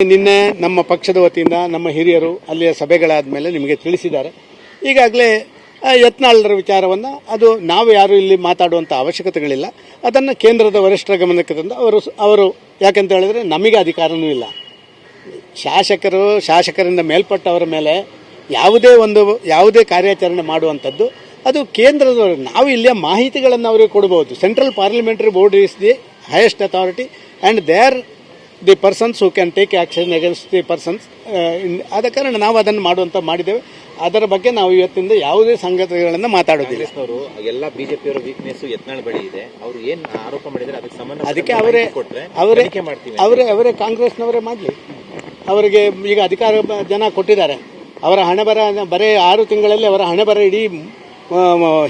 ನಿನ್ನೆ ನಮ್ಮ ಪಕ್ಷದ ವತಿಯಿಂದ ನಮ್ಮ ಹಿರಿಯರು ಅಲ್ಲಿಯ ಸಭೆಗಳಾದ ಮೇಲೆ ನಿಮಗೆ ತಿಳಿಸಿದ್ದಾರೆ. ಈಗಾಗಲೇ ಯತ್ನಾಳರ ವಿಚಾರವನ್ನು ಅದು ನಾವು ಯಾರು ಇಲ್ಲಿ ಮಾತಾಡುವಂಥ ಅವಶ್ಯಕತೆಗಳಿಲ್ಲ. ಅದನ್ನು ಕೇಂದ್ರದ ವರಿಷ್ಠರ ಗಮನಕ್ಕೆ ತಂದು ಅವರು ಅವರು ಯಾಕಂತ ಹೇಳಿದ್ರೆ ನಮಗೆ ಅಧಿಕಾರನೂ ಇಲ್ಲ. ಶಾಸಕರು, ಶಾಸಕರಿಂದ ಮೇಲ್ಪಟ್ಟವರ ಮೇಲೆ ಯಾವುದೇ ಒಂದು, ಯಾವುದೇ ಕಾರ್ಯಾಚರಣೆ ಮಾಡುವಂಥದ್ದು, ಅದು ಕೇಂದ್ರದವರು ನಾವು ಇಲ್ಲಿಯ ಮಾಹಿತಿಗಳನ್ನು ಅವರಿಗೆ ಕೊಡಬಹುದು central parliamentary board is the highest authority and there the persons who can take action against the persons ಆದ ಕಾರಣ ನಾವು ಅದನ್ನು ಮಾಡುವಂಥ ಮಾಡಿದ್ದೇವೆ. ಅದರ ಬಗ್ಗೆ ನಾವು ಇವತ್ತಿಂದ ಯಾವುದೇ ಸಂಗತಿಗಳನ್ನು ಮಾತಾಡೋದಿಲ್ಲ. ಅವರು ಎಲ್ಲ ಬಿಜೆಪಿಯವರ ವೀಕ್ನೆಸ್ ಯತ್ನಾಳ್ ಬಳಿ ಇದೆ. ಅವರು ಏನು ಆರೋಪ ಮಾಡಿದರೆ ಅದಕ್ಕೆ ಸಂಬಂಧ ಅದಕ್ಕೆ ಅವರೇ ಅವರೇ ಅವರೇ ಅವರೇ ಕಾಂಗ್ರೆಸ್ನವರೇ ಮಾಡಲಿ. ಅವರಿಗೆ ಈಗ ಅಧಿಕಾರ ಜನ ಕೊಟ್ಟಿದ್ದಾರೆ. ಅವರ ಹಣ ಬರ ಬರೀ ಆರು ತಿಂಗಳಲ್ಲಿ ಅವರ ಹಣ ಬರ ಇಡೀ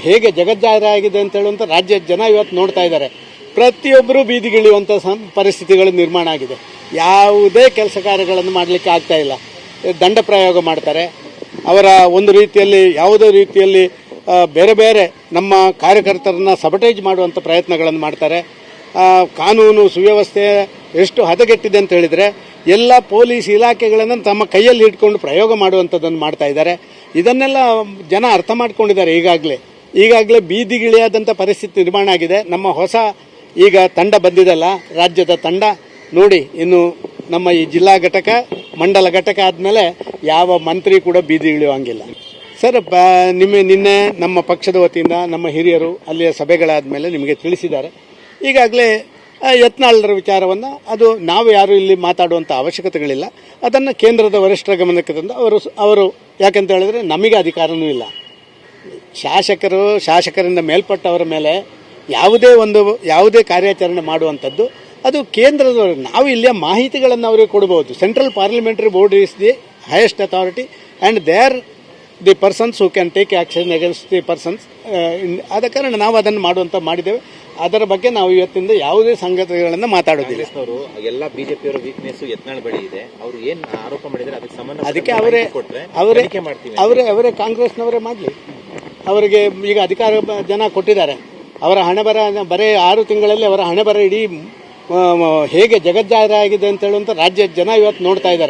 ಹೇಗೆ ಜಗಜ್ಜಾಹಿರ ಆಗಿದೆ ಅಂತ ಹೇಳುವಂಥ ರಾಜ್ಯದ ಜನ ಇವತ್ತು ನೋಡ್ತಾ ಇದ್ದಾರೆ. ಪ್ರತಿಯೊಬ್ಬರು ಬೀದಿಗಿಳಿಯುವಂಥ ಸಂ ಪರಿಸ್ಥಿತಿಗಳು ನಿರ್ಮಾಣ ಆಗಿದೆ. ಯಾವುದೇ ಕೆಲಸ ಕಾರ್ಯಗಳನ್ನು ಮಾಡಲಿಕ್ಕೆ ಆಗ್ತಾ ಇಲ್ಲ. ದಂಡ ಪ್ರಯೋಗ ಮಾಡ್ತಾರೆ. ಅವರ ಒಂದು ರೀತಿಯಲ್ಲಿ, ಯಾವುದೇ ರೀತಿಯಲ್ಲಿ ಬೇರೆ ಬೇರೆ ನಮ್ಮ ಕಾರ್ಯಕರ್ತರನ್ನ ಸಬಟೇಜ್ ಮಾಡುವಂಥ ಪ್ರಯತ್ನಗಳನ್ನು ಮಾಡ್ತಾರೆ. ಕಾನೂನು ಸುವ್ಯವಸ್ಥೆ ಎಷ್ಟು ಹದಗೆಟ್ಟಿದೆ ಅಂತ ಹೇಳಿದರೆ, ಎಲ್ಲ ಪೊಲೀಸ್ ಇಲಾಖೆಗಳನ್ನು ತಮ್ಮ ಕೈಯಲ್ಲಿ ಇಟ್ಕೊಂಡು ಪ್ರಯೋಗ ಮಾಡುವಂಥದ್ದನ್ನು ಮಾಡ್ತಾ ಇದ್ದಾರೆ. ಇದನ್ನೆಲ್ಲ ಜನ ಅರ್ಥ ಮಾಡ್ಕೊಂಡಿದ್ದಾರೆ ಈಗಾಗಲೇ. ಈಗಾಗಲೇ ಬೀದಿಗಿಳಿಯಾದಂಥ ಪರಿಸ್ಥಿತಿ ನಿರ್ಮಾಣ ಆಗಿದೆ. ನಮ್ಮ ಹೊಸ ಈಗ ತಂಡ ಬಂದಿದೆಲ್ಲ, ರಾಜ್ಯದ ತಂಡ. ನೋಡಿ, ಇನ್ನು ನಮ್ಮ ಈ ಜಿಲ್ಲಾ ಘಟಕ, ಮಂಡಲ ಘಟಕ ಆದಮೇಲೆ ಯಾವ ಮಂತ್ರಿ ಕೂಡ ಬೀದಿ ಇಳಿಯುವಂಗಿಲ್ಲ. ಸರ್ ನಿಮ್ಮ, ನಿನ್ನೆ ನಮ್ಮ ಪಕ್ಷದ ವತಿಯಿಂದ ನಮ್ಮ ಹಿರಿಯರು ಅಲ್ಲಿಯ ಸಭೆಗಳಾದ ಮೇಲೆ ನಿಮಗೆ ತಿಳಿಸಿದ್ದಾರೆ. ಈಗಾಗಲೇ ಯತ್ನಾಳರ ವಿಚಾರವನ್ನು ಅದು ನಾವು ಯಾರು ಇಲ್ಲಿ ಮಾತಾಡುವಂಥ ಅವಶ್ಯಕತೆಗಳಿಲ್ಲ. ಅದನ್ನು ಕೇಂದ್ರದ ವರಿಷ್ಠರ ಗಮನಕ್ಕೆ ತಂದು ಅವರು ಅವರು ಯಾಕಂತ ಹೇಳಿದ್ರೆ ನಮಗೆ ಅಧಿಕಾರನೂ ಇಲ್ಲ. ಶಾಸಕರು, ಶಾಸಕರಿಂದ ಮೇಲ್ಪಟ್ಟವರ ಮೇಲೆ ಯಾವುದೇ ಒಂದು ಯಾವುದೇ ಕಾರ್ಯಾಚರಣೆ ಮಾಡುವಂಥದ್ದು ಅದು ಕೇಂದ್ರದ ನಾವು ಇಲ್ಲಿಯ ಮಾಹಿತಿಗಳನ್ನು ಅವರಿಗೆ ಕೊಡಬಹುದು central parliamentary board is the highest authority and there the persons who can take action against the persons ಆದ ಕಾರಣ ನಾವು ಅದನ್ನು ಮಾಡುವಂಥ ಮಾಡಿದ್ದೇವೆ. ಅದರ ಬಗ್ಗೆ ನಾವು ಇವತ್ತಿಂದ ಯಾವುದೇ ಸಂಗತಿಗಳನ್ನು ಮಾತಾಡೋದಿಲ್ಲ. ಅವರು ಎಲ್ಲ ಬಿಜೆಪಿಯವರ ವೀಕ್ನೆಸ್ ಯತ್ನಾಳ್ ಬಳಿ ಇದೆ. ಅವರು ಏನು ಆರೋಪ ಮಾಡಿದರೆ ಅದಕ್ಕೆ ಸಂಬಂಧ ಅದಕ್ಕೆ ಅವರೇ ಅವರೇ ಅವರೇ ಅವರೇ ಕಾಂಗ್ರೆಸ್ನವರೇ ಮಾಡಲಿ. ಅವರಿಗೆ ಈಗ ಅಧಿಕಾರ ಜನ ಕೊಟ್ಟಿದ್ದಾರೆ. ಅವರ ಹಣೆಬರ ಬರೀ ಆರು ತಿಂಗಳಲ್ಲಿ ಅವರ ಹಣೆಬರ ಇಡೀ ಹೇಗೆ ಜಗಜ್ಜಾಹಿರ ಆಗಿದೆ ಅಂತ ಹೇಳುವಂಥ ರಾಜ್ಯದ ಜನ ಇವತ್ತು ನೋಡ್ತಾ ಇದ್ದಾರೆ.